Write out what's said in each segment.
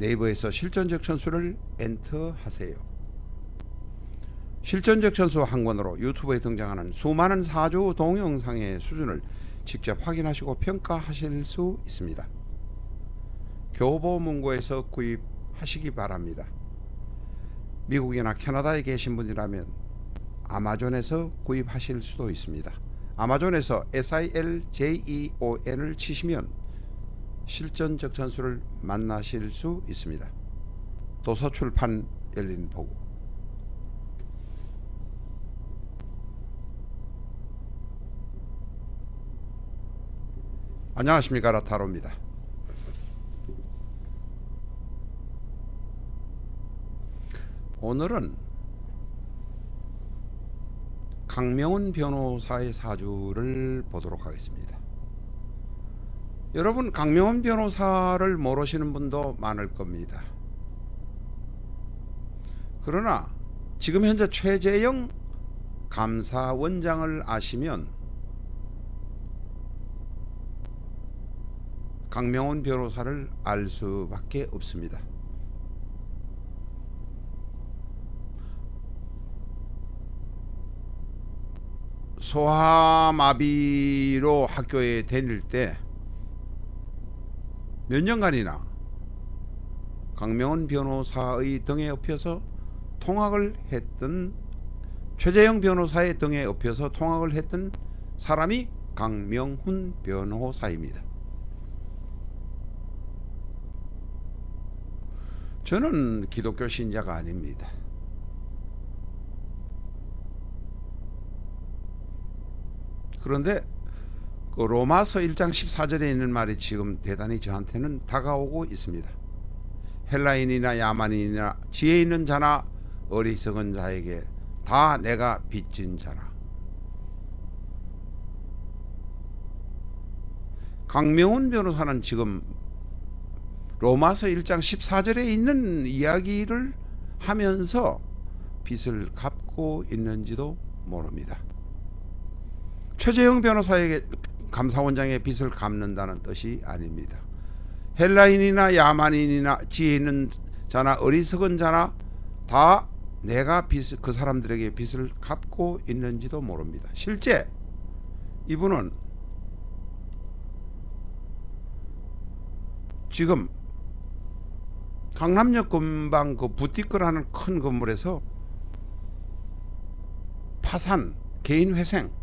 네이버에서 실전적 천수를 엔터하세요. 실전적 천수 한 권으로 유튜브에 등장하는 수많은 사주 동영상의 수준을 직접 확인하시고 평가하실 수 있습니다. 교보문고에서 구입하시기 바랍니다. 미국이나 캐나다에 계신 분이라면 아마존에서 구입하실 수도 있습니다. 아마존에서 SILJEON을 치시면 실전적 전수를 만나실 수 있습니다. 도서출판 열린 보고 안녕하십니까 라타로입니다. 오늘은 강명훈 변호사의 사주를 보도록 하겠습니다. 여러분 강명훈 변호사를 모르시는 분도 많을 겁니다. 그러나 지금 현재 최재영 감사원장을 아시면 강명훈 변호사를 알 수밖에 없습니다. 소아마비로 학교에 다닐 때 몇 년간이나 강명훈 변호사의 등에 업혀서 통학을 했던 최재형 변호사의 등에 업혀서 통학을 했던 사람이 강명훈 변호사입니다. 저는 기독교 신자가 아닙니다. 그런데 그 로마서 1장 14절에 있는 말이 지금 대단히 저한테는 다가오고 있습니다. 헬라인이나 야만인이나 지혜 있는 자나 어리석은 자에게 다 내가 빚진 자라. 강명훈 변호사는 지금 로마서 1장 14절에 있는 이야기를 하면서 빚을 갚고 있는지도 모릅니다. 최재형 변호사에게 감사원장의 빚을 갚는다는 뜻이 아닙니다. 헬라인이나 야만인이나 지혜 있는 자나 어리석은 자나 다 내가 빚, 그 사람들에게 빚을 갚고 있는지도 모릅니다. 실제 이분은 지금 강남역 근방 그 부티크라는 큰 건물에서 파산, 개인 회생 에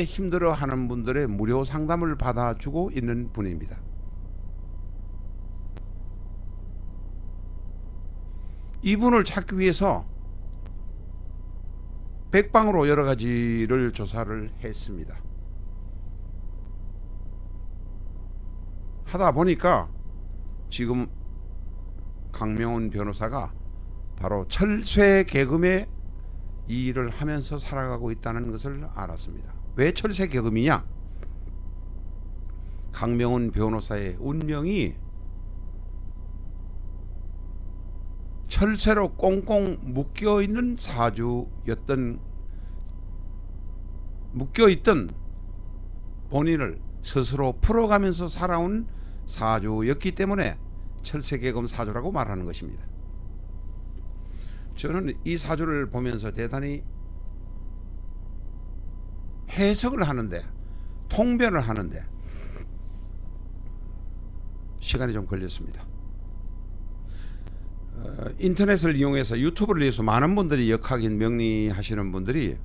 힘들어하는 분들의 무료 상담을 받아주고 있는 분입니다. 이분을 찾기 위해서 백방으로 여러 가지를 조사를 했습니다. 하다 보니까 지금 강명훈 변호사가 바로 철쇠 계금의 이 일을 하면서 살아가고 있다는 것을 알았습니다. 왜 철새 계급이냐? 강명훈 변호사의 운명이 철새로 꽁꽁 묶여 있는 사주였던 묶여 있던 본인을 스스로 풀어가면서 살아온 사주였기 때문에 철새계금 사주라고 말하는 것입니다. 저는 이 사주를 보면서 대단히 해석을 하는데 통변을 하는데 시간이 좀 걸렸습니다. 어, 인터넷을 이용해서 유튜브를 위해서 많은 분들이 역학인 명리하시는 분들이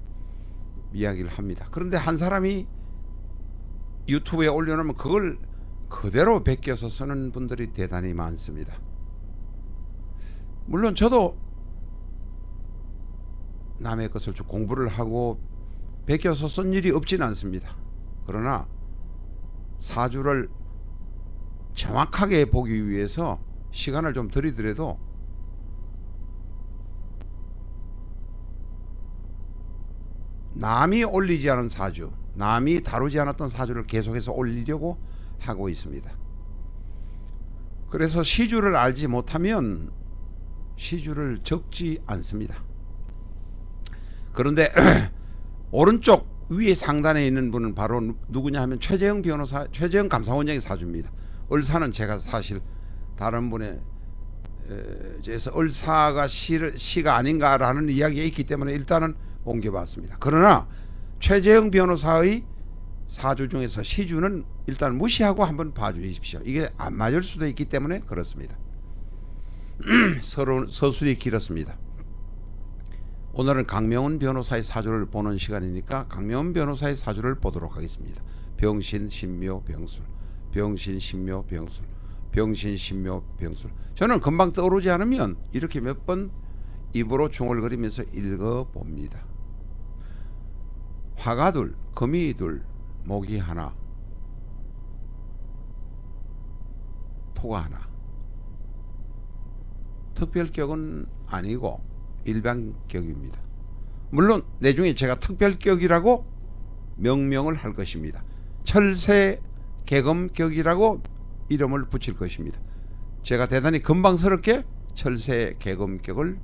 이야기를 합니다. 그런데 한 사람이 유튜브에 올려놓으면 그걸 그대로 베껴서 쓰는 분들이 대단히 많습니다. 물론 저도 남의 것을 좀 공부를 하고 베껴서 쓴 일이 없진 않습니다. 그러나 사주를 정확하게 보기 위해서 시간을 좀 들이더라도 남이 올리지 않은 사주, 남이 다루지 않았던 사주를 계속해서 올리려고 하고 있습니다. 그래서 시주를 알지 못하면 시주를 적지 않습니다. 그런데 오른쪽 위에 상단에 있는 분은 바로 누- 누구냐 하면 최재형 변호사, 최재형 감사원장의 사주입니다. 을사는 제가 사실 다른 분의 에서 을사가 시, 시가 아닌가라는 이야기가 있기 때문에 일단은 옮겨봤습니다. 그러나 최재형 변호사의 사주 중에서 시주는 일단 무시하고 한번 봐주십시오. 이게 안 맞을 수도 있기 때문에 그렇습니다. 서로 서술이 길었습니다. 오늘은 강명훈 변호사의 사주를 보는 시간이니까 강명훈 변호사의 사주를 보도록 하겠습니다. 병신, 신묘, 병술, 병신, 신묘, 병술, 병신, 신묘, 병술. 저는 금방 떠오르지 않으면 이렇게 몇 번 입으로 중얼거리면서 읽어 봅니다. 화가 둘, 금이 둘, 목이 하나, 토가 하나. 특별격은 아니고 일반격입니다. 물론 내중에 제가 특별격이라고 명명을 할 것입니다. 철새 개검격이라고 이름을 붙일 것입니다. 제가 대단히 금방스럽게 철새 개검격을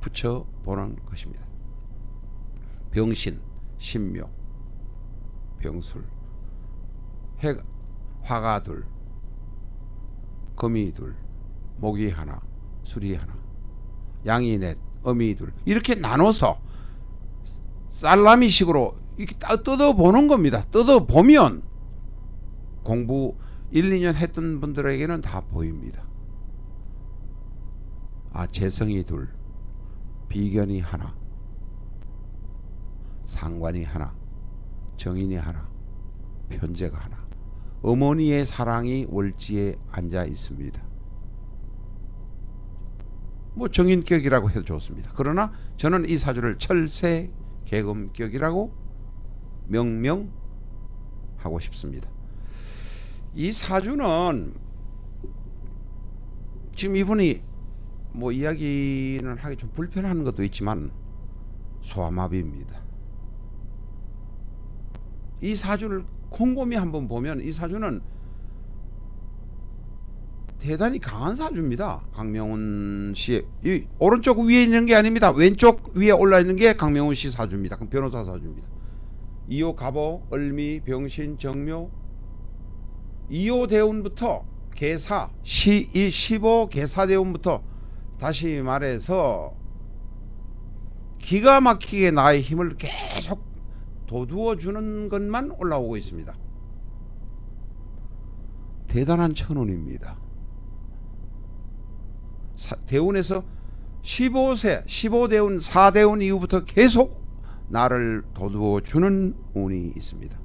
붙여 보는 것입니다. 병신, 신묘, 병술, 해, 화가 둘, 금이 둘, 목이 하나, 술이 하나, 양이 넷, 어미 둘 이렇게 나눠서 살라미식으로 이렇게 뜯어 보는 겁니다. 뜯어 보면 공부 1, 2년 했던 분들에게는 다 보입니다. 아, 재성이 둘, 비견이 하나, 상관이 하나, 정인이 하나, 편제가 하나. 어머니의 사랑이 월지에 앉아 있습니다. 뭐 정인격이라고 해도 좋습니다. 그러나 저는 이 사주를 철새 개금격이라고 명명하고 싶습니다. 이 사주는 지금 이분이 뭐 이야기는 하기 좀 불편한 것도 있지만 소아마비입니다. 이 사주를 곰곰이 한번 보면 이 사주는 대단히 강한 사주입니다. 강명훈 씨. 이 오른쪽 위에 있는 게 아닙니다. 왼쪽 위에 올라 있는 게 강명훈 씨 사주입니다. 그럼 변호사 사주입니다. 이호 갑오 을미 병신 정묘 이호 대운부터 개사 시 이 15 개사 대운부터 다시 말해서 기가 막히게 나의 힘을 계속 도두어 주는 것만 올라오고 있습니다. 대단한 천운입니다. 사- 대운에서 15세, 15대운, 4대운 이후부터 계속 나를 도두어 주는 운이 있습니다.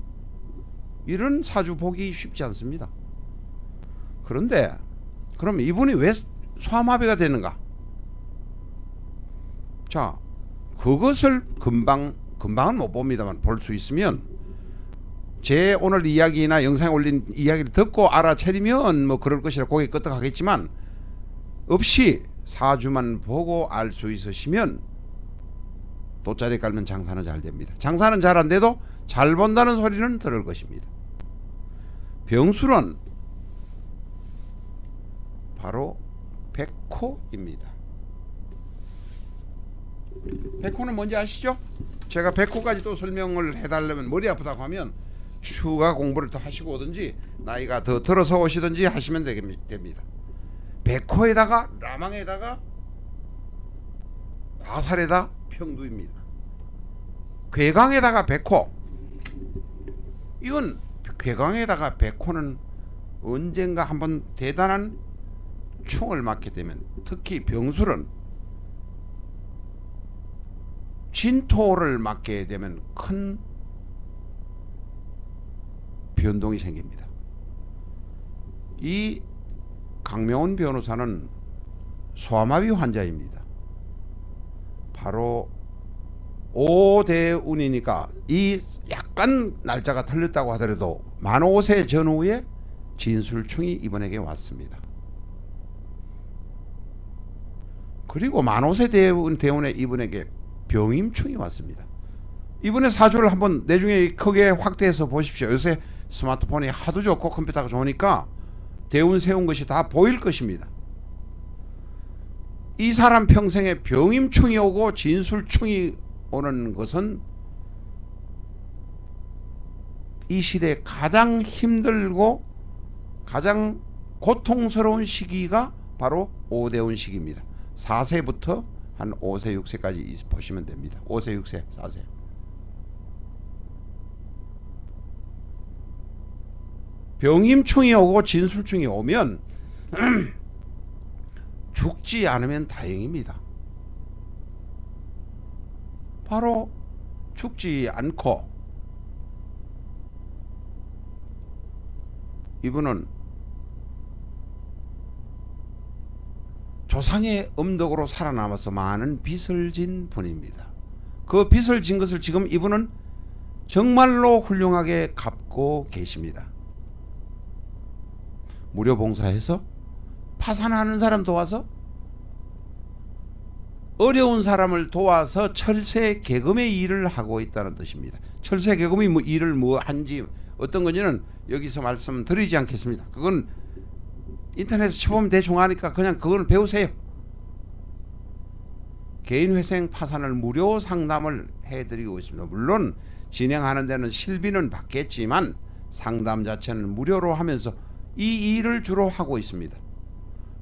이런 사주 보기 쉽지 않습니다. 그런데 그럼 이분이 왜 소아마비가 되는가? 자, 그것을 금방 금방은 못 봅니다만 볼 수 있으면 제 오늘 이야기나 영상에 올린 이야기를 듣고 알아차리면 뭐 그럴 것이라 고개 끄덕하겠지만 없이 사주만 보고 알 수 있으시면 돗자리 깔면 장사는 잘 됩니다. 장사는 잘 안 돼도 잘 본다는 소리는 들을 것입니다. 병술은 바로 백호입니다. 백호는 뭔지 아시죠? 제가 백호까지 또 설명을 해달라면 머리 아프다고 하면 추가 공부를 더 하시고 오든지 나이가 더 들어서 오시든지 하시면 됩니다. 백호에다가 라망에다가 과살에다 평두입니다. 괴강에다가 백호. 이건 괴강에다가 백호는 언젠가 한번 대단한 충을 맞게 되면 특히 병술은 진토를 맞게 되면 큰 변동이 생깁니다. 이 강명훈 변호사는 소아마비 환자입니다. 바로 오대운이니까 이 약간 날짜가 틀렸다고 하더라도 만 5세 전후에 진술충이 이분에게 왔습니다. 그리고 만오세 대운 대운에 이분에게 병임충이 왔습니다. 이분의 사주를 한번 내중에 크게 확대해서 보십시오. 요새 스마트폰이 하도 좋고 컴퓨터가 좋으니까 대운 세운 것이 다 보일 것입니다. 이 사람 평생에 병임충이 오고 진술충이 오는 것은 이 시대에 가장 힘들고 가장 고통스러운 시기가 바로 오대운 시기입니다. 4세부터 한 5세, 6세까지 보시면 됩니다. 5세, 6세, 4세. 병임충이 오고 진술충이 오면 죽지 않으면 다행입니다. 바로 죽지 않고 이분은 조상의 음덕으로 살아남아서 많은 빚을 진 분입니다. 그 빚을 진 것을 지금 이분은 정말로 훌륭하게 갚고 계십니다. 무료 봉사해서 파산하는 사람 도와서 어려운 사람을 도와서 철새 개금의 일을 하고 있다는 뜻입니다. 철새 개금이 뭐 일을 뭐 한지 어떤 건지는 여기서 말씀드리지 않겠습니다. 그건 인터넷에 쳐보면 대충 아니까 그냥 그걸 배우세요. 개인회생 파산을 무료 상담을 해드리고 있습니다. 물론 진행하는 데는 실비는 받겠지만 상담 자체는 무료로 하면서 이 일을 주로 하고 있습니다.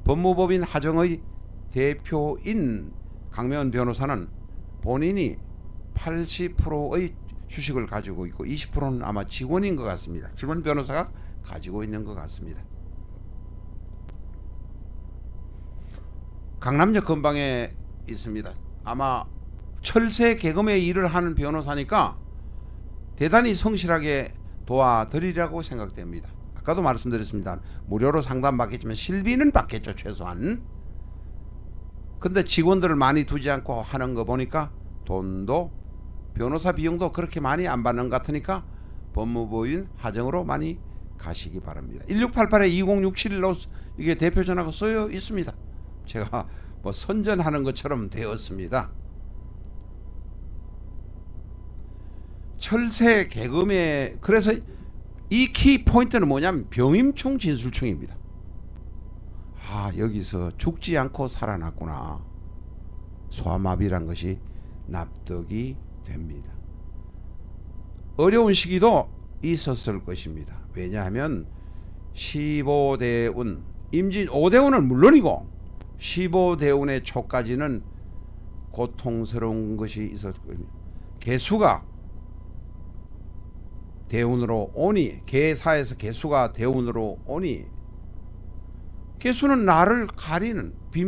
법무법인 하정의 대표인 강명원 변호사는 본인이 80%의 주식을 가지고 있고 20%는 아마 직원인 것 같습니다. 직원 변호사가 가지고 있는 것 같습니다. 강남역 근방에 있습니다. 아마 철새 개금의 일을 하는 변호사니까 대단히 성실하게 도와드리라고 생각됩니다. 아까도 말씀드렸습니다. 무료로 상담 받겠지만 실비는 받겠죠 최소한. 근데 직원들을 많이 두지 않고 하는 거 보니까 돈도 변호사 비용도 그렇게 많이 안 받는 것 같으니까 법무부인 하정으로 많이 가시기 바랍니다. 1688에 2067로 이게 대표 전화가 쓰여 있습니다. 제가 뭐 선전하는 것처럼 되었습니다. 철새 개금에 그래서 이 키 포인트는 뭐냐면 병임충 진술충입니다. 아 여기서 죽지 않고 살아났구나. 소아마비란 것이 납득이 됩니다. 어려운 시기도 있었을 것입니다. 왜냐하면 15대운 임진 5대운은 물론이고 15대운의 초까지는 고통스러운 것이 겁니다. 개수가 대운으로 오니 개사에서 개수가 대운으로 오니 개수는 나를 가리는 빗,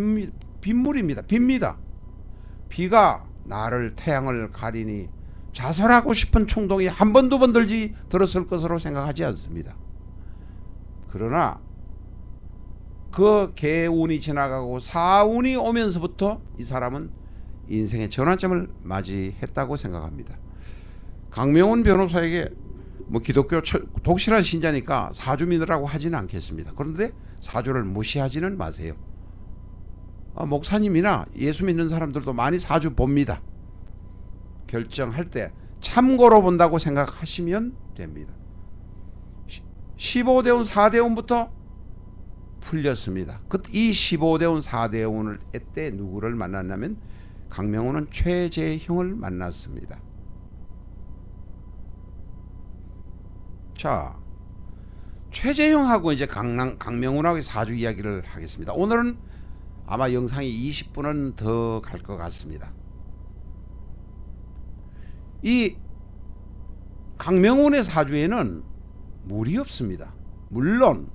빗물입니다. 빕니다. 비가 나를 태양을 가리니 자살하고 싶은衝동이 한 번 두 번 들지 들었을 것으로 생각하지 않습니다. 그러나 그 개운이 지나가고 사운이 오면서부터 이 사람은 인생의 전환점을 맞이했다고 생각합니다. 강명훈 변호사에게 뭐 기독교 독실한 신자니까 사주 믿으라고 하지는 않겠습니다. 그런데 사주를 무시하지는 마세요. 아, 목사님이나 예수 믿는 사람들도 많이 사주 봅니다. 결정할 때 참고로 본다고 생각하시면 됩니다. 15대운 4대운부터 풀렸습니다. 이 15대운 4대운을 때 누구를 만났냐면 강명호는 최재형을 만났습니다. 자, 최재형하고 이제 강남, 강명훈하고 사주 이야기를 하겠습니다. 오늘은 아마 영상이 20분은 더 갈 것 같습니다. 이 강명훈의 사주에는 물이 없습니다. 물론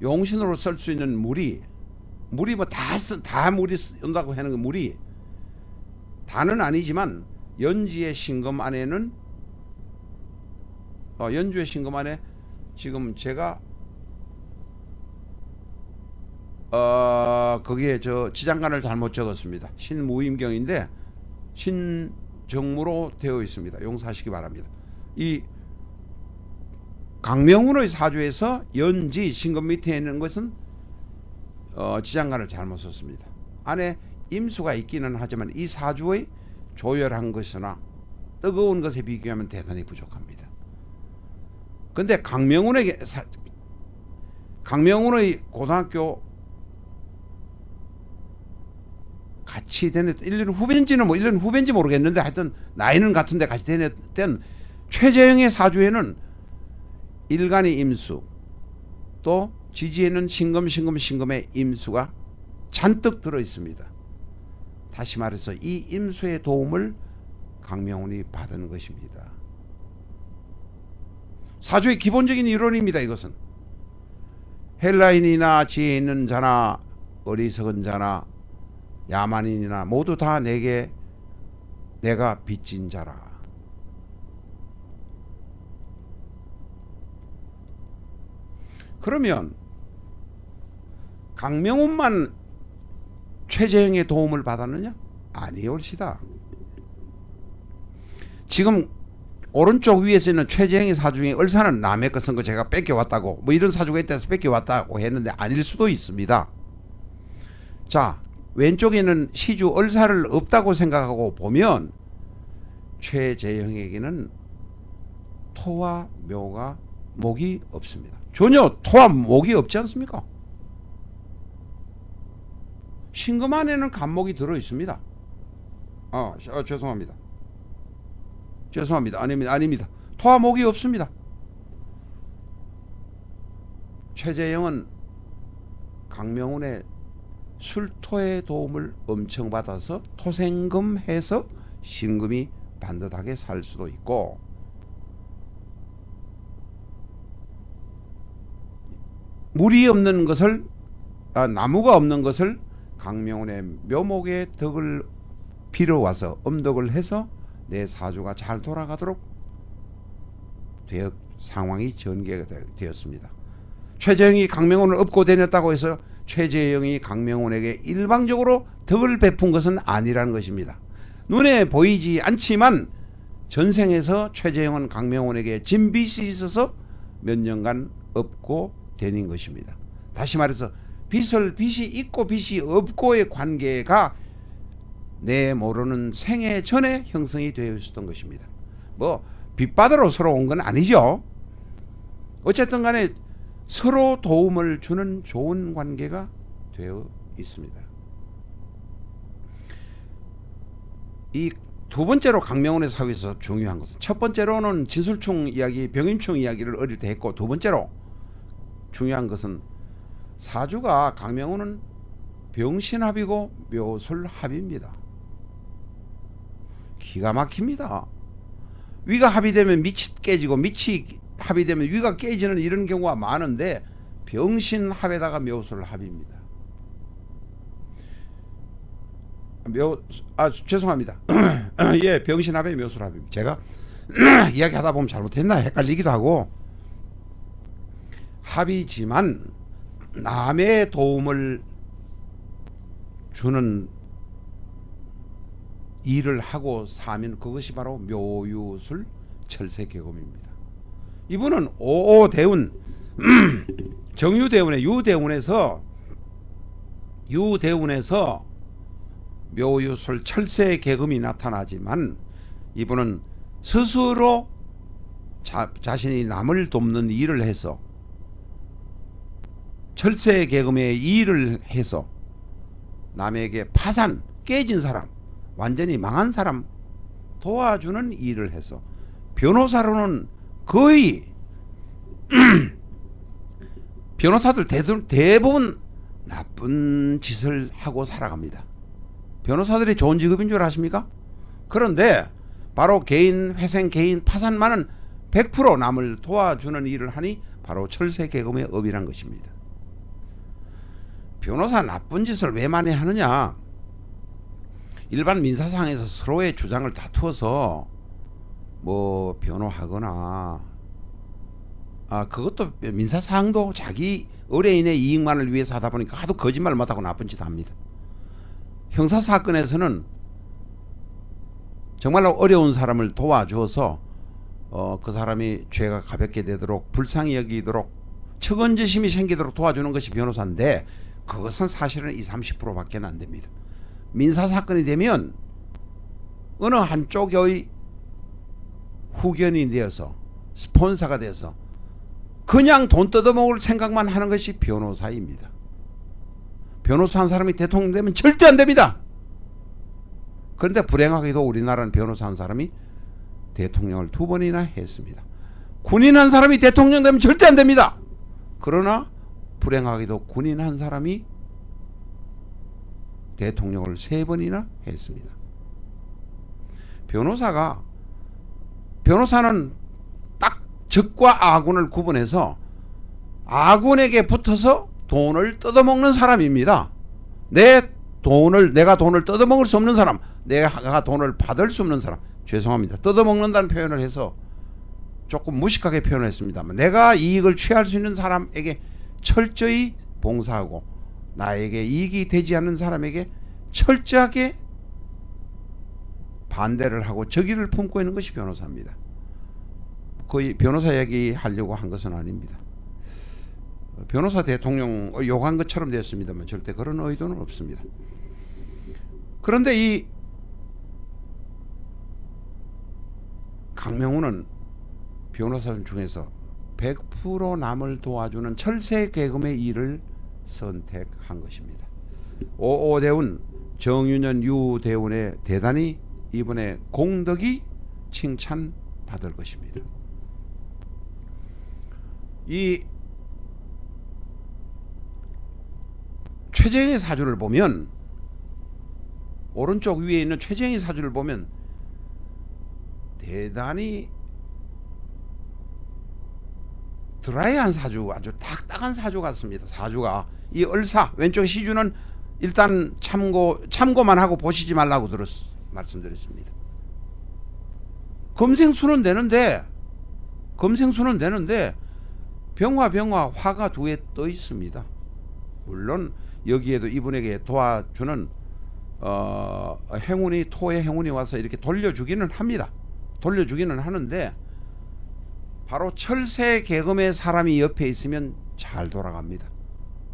용신으로 쓸 수 있는 물이 물이 뭐다다 물이 온다고 하는 그 물이 다는 아니지만 연지의 신금 안에는 어, 연주의 신금 안에 지금 제가 어 거기에 저 지장간을 잘못 적었습니다. 신무임경인데 신정무로 되어 있습니다. 용서하시기 바랍니다. 이 강명훈의 사주에서 연지 신금 밑에 있는 것은 어, 지장간을 잘못 썼습니다. 안에 임수가 있기는 하지만 이 사주의 조열한 것이나 뜨거운 것에 비교하면 대단히 부족합니다. 근데 강명훈에게 사, 강명훈의 고등학교 같이 되는 1년 후배인지는 뭐 1년 후배인지 모르겠는데 하여튼 나이는 같은데 같이 되는 최재형의 사주에는 일간이 임수 또 지지에는 신금 신금 신금의 임수가 잔뜩 들어 있습니다. 다시 말해서 이 임수의 도움을 강명훈이 받은 것입니다. 사주의 기본적인 이론입니다. 이것은 헬라인이나 지혜 있는 자나 어리석은 자나 야만인이나 모두 다 내게 내가 빚진 자라. 그러면 강명훈만 최재형의 도움을 받았느냐? 아니올시다. 지금 오른쪽 위에서 있는 최재형의 사중에 을사는 남의 거쓴거 제가 뺏겨왔다고 뭐 이런 사주가 있다서 뺏겨왔다고 했는데 아닐 수도 있습니다. 자 왼쪽에는 시주 을사를 없다고 생각하고 보면 최재형에게는 토와 묘가 목이 없습니다. 전혀 토와 목이 없지 않습니까? 신금 안에는 간목이 들어 있습니다. 아, 어, 죄송합니다. 죄송합니다. 아닙니다. 아닙니다. 토와 목이 없습니다. 최재형은 강명훈의 술토의 도움을 엄청 받아서 토생금 해서 신금이 반듯하게 살 수도 있고 물이 없는 것을 아, 나무가 없는 것을 강명훈의 묘목의 덕을 빌어와서 엄덕을 해서 내 사주가 잘 돌아가도록 되어 상황이 전개가 되었습니다. 최재형이 강명훈을 업고 다녔다고 해서 최재형이 강명훈에게 일방적으로 덕을 베푼 것은 아니라는 것입니다. 눈에 보이지 않지만 전생에서 최재형은 강명훈에게 진빚이 있어서 몇 년간 업고 다닌 것입니다. 다시 말해서 빚을 빚이 있고 빚이 없고의 관계가 내 모르는 생애 전에 형성이 되어 있었던 것입니다. 뭐 빚받으러 서로 온 건 아니죠. 어쨌든 간에 서로 도움을 주는 좋은 관계가 되어 있습니다. 이 두 번째로 강명훈의 사회에서 중요한 것은 첫 번째로는 진술충 이야기, 병임충 이야기를 어릴 때 했고 두 번째로 중요한 것은 사주가 강명훈은 병신합이고 묘술합입니다. 기가 막힙니다. 위가 합의되면 밑이 깨지고 밑이 합의되면 위가 깨지는 이런 경우가 많은데 병신 합에다가 묘술합입니다. 묘, 아 죄송합니다. 예, 병신합의 묘술합입니다. 제가 이야기하다 보면 잘못했나 헷갈리기도 하고 합이지만 남의 도움을 주는 일을 하고 사면 그것이 바로 묘유술 철새계검입니다. 이분은 오대운 정유대운의 유대운에서 유대운에서 묘유술 철새 계금이 나타나지만 이분은 스스로 자, 자신이 남을 돕는 일을 해서 철새 계금의 일을 해서 남에게 파산 깨진 사람 완전히 망한 사람 도와주는 일을 해서 변호사로는 거의 변호사들 대부분 나쁜 짓을 하고 살아갑니다. 변호사들이 좋은 직업인 줄 아십니까? 그런데 바로 개인 회생 개인 파산만은 100% 남을 도와주는 일을 하니 바로 철새 개금의 업이란 것입니다. 변호사 나쁜 짓을 왜 많이 하느냐? 일반 민사상에서 서로의 주장을 다투어서 뭐 변호하거나 아 그것도 민사사항도 자기 의뢰인의 이익만을 위해서 하다 보니까 하도 거짓말 못하고 나쁜 짓 합니다. 형사 사건에서는 정말로 어려운 사람을 도와주어서 어, 그 사람이 죄가 가볍게 되도록 불쌍히 여기도록 측은지심이 생기도록 도와주는 것이 변호사인데 그것은 사실은 2, 30%밖에 안 됩니다. 민사 사건이 되면 어느 한쪽의 후견이 되어서 스폰서가 돼서 그냥 돈 뜯어먹을 생각만 하는 것이 변호사입니다. 변호사 한 사람이 대통령 되면 절대 안 됩니다. 그런데 불행하게도 우리나라는 변호사 한 사람이 대통령을 두 번이나 했습니다. 군인 한 사람이 대통령 되면 절대 안 됩니다. 그러나 불행하게도 군인 한 사람이 대통령을 세 번이나 했습니다. 변호사가 변호사는 딱 적과 아군을 구분해서 아군에게 붙어서 돈을 뜯어먹는 사람입니다. 내 돈을 내가 돈을 뜯어먹을 수 없는 사람, 내가 돈을 받을 수 없는 사람. 죄송합니다. 뜯어먹는다는 표현을 해서 조금 무식하게 표현했습니다만 내가 이익을 취할 수 있는 사람에게 철저히 봉사하고 나에게 이익이 되지 않는 사람에게 철저하게 반대를 하고 적의를 품고 있는 것이 변호사입니다. 거의 변호사 얘기 하려고 한 것은 아닙니다. 변호사 대통령 욕한 것처럼 됐습니다만 절대 그런 의도는 없습니다. 그런데 이 강명훈은 변호사 중에서 100% 남을 도와주는 철새 계급의 일을 선택한 것입니다. 오오대운, 정윤현, 유대운의 대단히 이번에 공덕이 칭찬받을 것입니다. 이 최재형의 사주를 보면 오른쪽 위에 있는 최재형의 사주를 보면 대단히 드라이한 사주 아주 딱딱한 사주 같습니다. 사주가 이 을사 왼쪽 시주는 일단 참고 참고만 하고 보시지 말라고 들었 말씀드렸습니다. 검생수는 되는데 검생수는 되는데 병화 병화 화가 두 개 떠 있습니다. 물론 여기에도 이분에게 도와주는 어, 행운이 토의 행운이 와서 이렇게 돌려주기는 합니다. 돌려주기는 하는데 바로 철새 개금의 사람이 옆에 있으면 잘 돌아갑니다.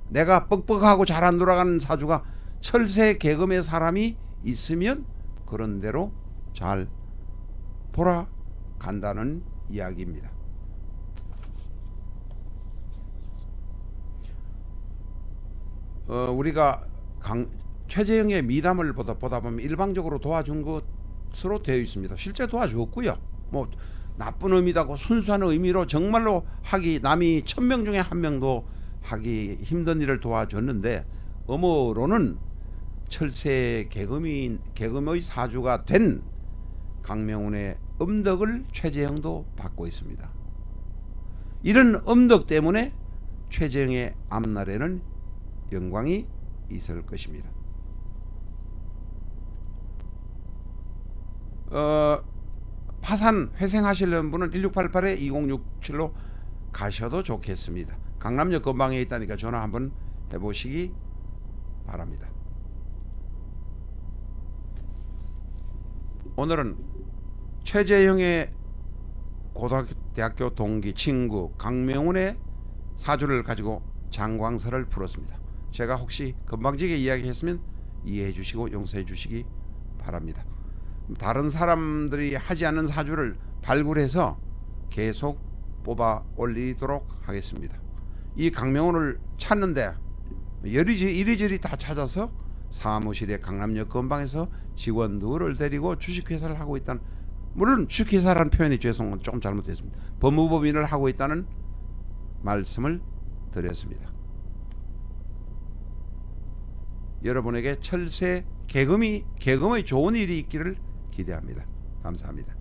내가 뻑뻑하고 잘 안 돌아가는 사주가 철새 개금의 사람이 있으면 그런 대로 잘 돌아간다는 이야기입니다. 어, 우리가 강, 최재형의 미담을 보다 보다 보면 일방적으로 도와준 것으로 되어 있습니다. 실제 도와주었고요. 뭐 나쁜 의미다고 순수한 의미로 정말로 하기 남이 천 명 중에 한 명도 하기 힘든 일을 도와줬는데 음어로는 철새 개금이 개금의 사주가 된 강명훈의 음덕을 최재형도 받고 있습니다. 이런 음덕 때문에 최재형의 앞날에는 영광이 있을 것입니다. 어, 파산 회생하시려는 분은 1688에 2067로 가셔도 좋겠습니다. 강남역 근방에 있다니까 전화 한번 해보시기 바랍니다. 오늘은 최재형의 고등학교 동기 친구 강명훈의 사주를 가지고 장광설을 풀었습니다. 제가 혹시 건방지게 이야기했으면 이해해 주시고 용서해 주시기 바랍니다. 다른 사람들이 하지 않는 사주를 발굴해서 계속 뽑아 올리도록 하겠습니다. 이 강명훈을 찾는데 여리저리 이리저리 다 찾아서 사무실에 강남역 근방에서 직원들을 데리고 주식회사를 하고 있다는 물론 주식회사라는 표현이 죄송한 조금 잘못됐습니다. 법무법인을 하고 있다는 말씀을 드렸습니다. 여러분에게 철새 개금이 개금의 좋은 일이 있기를 기대합니다. 감사합니다.